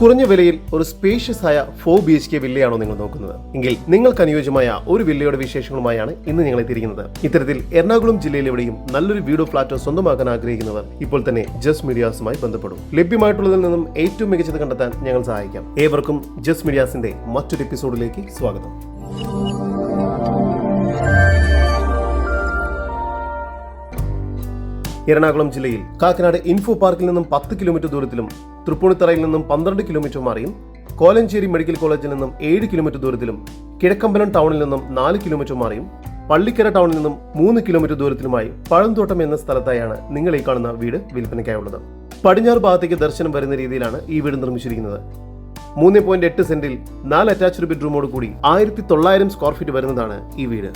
കുറഞ്ഞ വിലയിൽ ഒരു സ്പേഷ്യസ് ആയ ഫോർ ബി എച്ച് കെ വില്ലയാണോ നിങ്ങൾ നോക്കുന്നത്? എങ്കിൽ നിങ്ങൾക്ക് അനുയോജ്യമായ ഒരു വില്ലയുടെ വിശേഷങ്ങളുമായാണ് ഇന്ന് ഞങ്ങൾ എത്തിയിരിക്കുന്നത്. ഇത്തരത്തിൽ എറണാകുളം ജില്ലയിൽ എവിടെയും നല്ലൊരു വീടോ ഫ്ലാറ്റോ സ്വന്തമാക്കാൻ ആഗ്രഹിക്കുന്നവർ ഇപ്പോൾ തന്നെ ജസ് മീഡിയാസുമായി ബന്ധപ്പെടും. ലഭ്യമായിട്ടുള്ളതിൽ നിന്നും ഏറ്റവും മികച്ചത് കണ്ടെത്താൻ ഞങ്ങൾ സഹായിക്കാം. ഏവർക്കും ജസ് മീഡിയാസിന്റെ മറ്റൊരു എപ്പിസോഡിലേക്ക് സ്വാഗതം. എറണാകുളം ജില്ലയിൽ കാക്കനാട് ഇൻഫോ പാർക്കിൽ നിന്നും പത്ത് കിലോമീറ്റർ ദൂരത്തിലും തൃപ്പൂണിത്തറയിൽ നിന്നും പന്ത്രണ്ട് കിലോമീറ്റർ മാറിയും കോലഞ്ചേരി മെഡിക്കൽ കോളേജിൽ നിന്നും ഏഴ് കിലോമീറ്റർ ദൂരത്തിലും കിഴക്കമ്പലം ടൗണിൽ നിന്നും നാല് കിലോമീറ്റർ മാറിയും പള്ളിക്കര ടൗണിൽ നിന്നും മൂന്ന് കിലോമീറ്റർ ദൂരത്തിലുമായി പഴംതോട്ടം എന്ന സ്ഥലത്തായാണ് നിങ്ങൾ ഈ കാണുന്ന വീട് വിൽപ്പനയ്ക്കായുള്ളത്. പടിഞ്ഞാറ് ഭാഗത്തേക്ക് ദർശനം വരുന്ന രീതിയിലാണ് ഈ വീട് നിർമ്മിച്ചിരിക്കുന്നത്. മൂന്ന് പോയിന്റ് എട്ട് സെന്റിൽ നാല് അറ്റാച്ച്ഡ് ബെഡ്റൂമോട് കൂടി ആയിരത്തി തൊള്ളായിരം സ്ക്വയർ ഫീറ്റ് വരുന്നതാണ് ഈ വീട്.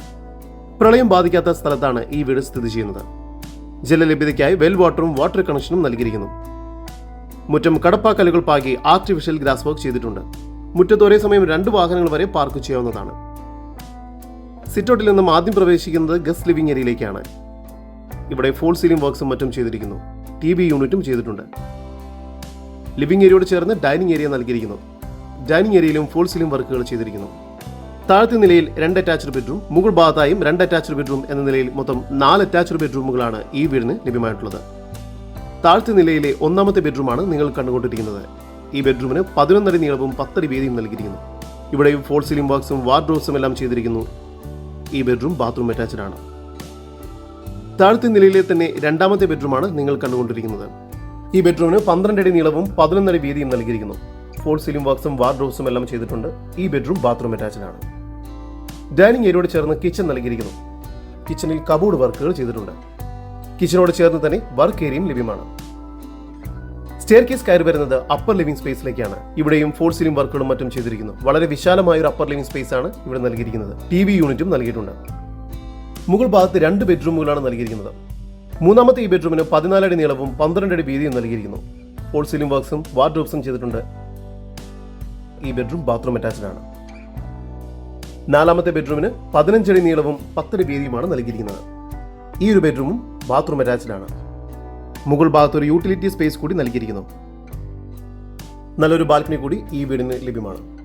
പ്രളയം ബാധിക്കാത്ത സ്ഥലത്താണ് ഈ വീട് സ്ഥിതി ചെയ്യുന്നത്. ജലലഭ്യതയ്ക്കായി വെൽ വാട്ടറും വാട്ടർ കണക്ഷനും നൽകിയിരിക്കുന്നു. മുറ്റം കടപ്പാക്കല്ലുകൾ പാകി ആർട്ടിഫിഷ്യൽ ഗ്രാസ് വർക്ക് ചെയ്തിട്ടുണ്ട്. മുറ്റത്ത് ഒരേ സമയം രണ്ട് വാഹനങ്ങൾ വരെ പാർക്ക് ചെയ്യാവുന്നതാണ്. സിറ്റൗട്ടിൽ നിന്നും ആദ്യം പ്രവേശിക്കുന്നത് ഗസ്റ്റ് ലിവിംഗ് ഏരിയയിലേക്കാണ് ഇവിടെ ഫോൾ സീലിംഗ് വർക്ക്സും മറ്റും ചെയ്തിരിക്കുന്നു. ടി വി യൂണിറ്റും ചെയ്തിട്ടുണ്ട്. ലിവിംഗ് ഏരിയയോട് ചേർന്ന് ഡൈനിങ് ഏരിയ നൽകിയിരിക്കുന്നു. ഡൈനിങ് ഏരിയയിലും ഫോൾ സീലിംഗ് വർക്കുകൾ ചെയ്തിരിക്കുന്നു. താഴത്തെ നിലയിൽ രണ്ട് അറ്റാച്ച്ഡ് ബെഡ്റൂം മുകൾ ഭാഗത്തായും രണ്ട് അറ്റാച്ച്ഡ് ബെഡ്റൂം എന്ന നിലയിൽ മൊത്തം നാല് അറ്റാച്ച്ഡ് ബെഡ്റൂമുകളാണ് ഈ വീടിന് ലഭ്യമായിട്ടുള്ളത്. താഴത്തെ നിലയിലെ ഒന്നാമത്തെ ബെഡ്റൂമാണ് നിങ്ങൾ കണ്ടുകൊണ്ടിരിക്കുന്നത്. ഈ ബെഡ്റൂമിന് പതിനൊന്നടി നീളവും പത്തടി വീതിയും നൽകിയിരിക്കുന്നു. ഇവിടെയും ഫോൾ സീലിംഗ് ബോക്സും വാർഡ്രോബ്സും എല്ലാം ചെയ്തിരിക്കുന്നു. ഈ ബെഡ്റൂം ബാത്റൂം അറ്റാച്ച്ഡ് ആണ്. താഴത്തെ നിലയിലെ തന്നെ രണ്ടാമത്തെ ബെഡ്റൂമാണ് നിങ്ങൾ കണ്ടുകൊണ്ടിരിക്കുന്നത്. ഈ ബെഡ്റൂമിന് പന്ത്രണ്ടടി നീളവും പതിനൊന്നടി വീതിയും നൽകിയിരിക്കുന്നു. ഫോൾ സീലിംഗ് വർക്ക്സും വാർഡ്രോബ്സും എല്ലാം ചെയ്തിട്ടുണ്ട്. ഈ ബെഡ്റൂം ബാത്റൂം അറ്റാച്ച്ഡ് ആണ്. ഡൈനിങ് ഏരിയയോട് ചേർന്ന് കിച്ചൺ നൽകിയിരിക്കുന്നു. കിച്ചണിൽ കബോർഡ് വർക്കുകൾ ചെയ്തിട്ടുണ്ട്. കിച്ചനോട് ചേർന്ന് തന്നെ വർക്ക് ഏരിയയും ലഭ്യമാണ്. സ്റ്റെയർ കേസ് കയറി വരുന്നത് അപ്പർ ലിവിംഗ് സ്പേസിലേക്കാണ് ഇവിടെയും ഫോൾ സീലിംഗ് വർക്കുകളും മറ്റും ചെയ്തിരിക്കുന്നു. വളരെ വിശാലമായ ഒരു അപ്പർ ലിവിംഗ് സ്പേസ് ആണ് ഇവിടെ നൽകിയിരിക്കുന്നത്. ടി വി യൂണിറ്റും നൽകിയിട്ടുണ്ട്. മുകൾ ഭാഗത്ത് രണ്ട് ബെഡ്റൂമുകളാണ് നൽകിയിരിക്കുന്നത്. മൂന്നാമത്തെ ഈ ബെഡ്റൂമിന് പതിനാലടി നീളവും പന്ത്രണ്ട് അടി വീതിയും നൽകിയിരിക്കുന്നു. ഫോൾ സീലിംഗ് വർക്ക്സും വാർഡ്രോബ്സും ചെയ്തിട്ടുണ്ട്. ഈ ബെഡ്റൂം ബാത്റൂം അറ്റാച്ച്ഡ് ആണ്. നാലാമത്തെ ബെഡ്റൂമിന് പതിനഞ്ചടി നീളവും പത്തടി വീതിയുമാണ് നൽകിയിരിക്കുന്നത്. ഈ ഒരു ബെഡ്റൂമും ബാത്റൂം അറ്റാച്ച്ഡ് ആണ് മുകൾ ഭാഗത്ത് ഒരു യൂട്ടിലിറ്റി സ്പേസ് കൂടി നൽകിയിരിക്കുന്നു. നല്ലൊരു ബാൽക്കണി കൂടി ഈ വീടിന് ലഭ്യമാണ്.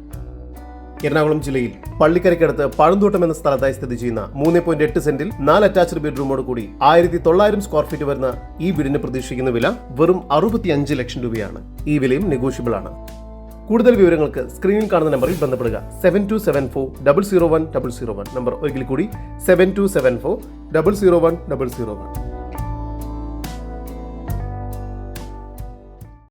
എറണാകുളം ജില്ലയിൽ പള്ളിക്കരയ്ക്കടുത്ത് പഴന്തോട്ടം എന്ന സ്ഥലത്തായി സ്ഥിതി ചെയ്യുന്ന മൂന്ന് പോയിന്റ് എട്ട് സെന്റിൽ നാല് അറ്റാച്ച്ഡ് ബെഡ്റൂമോട് കൂടി ആയിരത്തി തൊള്ളായിരം സ്ക്വയർ ഫീറ്റ് വരുന്ന ഈ വീടിന് പ്രതീക്ഷിക്കുന്ന വില വെറും അറുപത്തി അഞ്ച് ലക്ഷം രൂപയാണ്. ഈ വിലയും നെഗോഷ്യബിൾ ആണ് കൂടുതൽ വിവരങ്ങൾക്ക് സ്ക്രീനിൽ കാണുന്ന നമ്പറിൽ ബന്ധപ്പെടുക. Seven two seven four double zero one double zero one number ഒരിക്കൽ കൂടി seven two seven four double zero one double zero one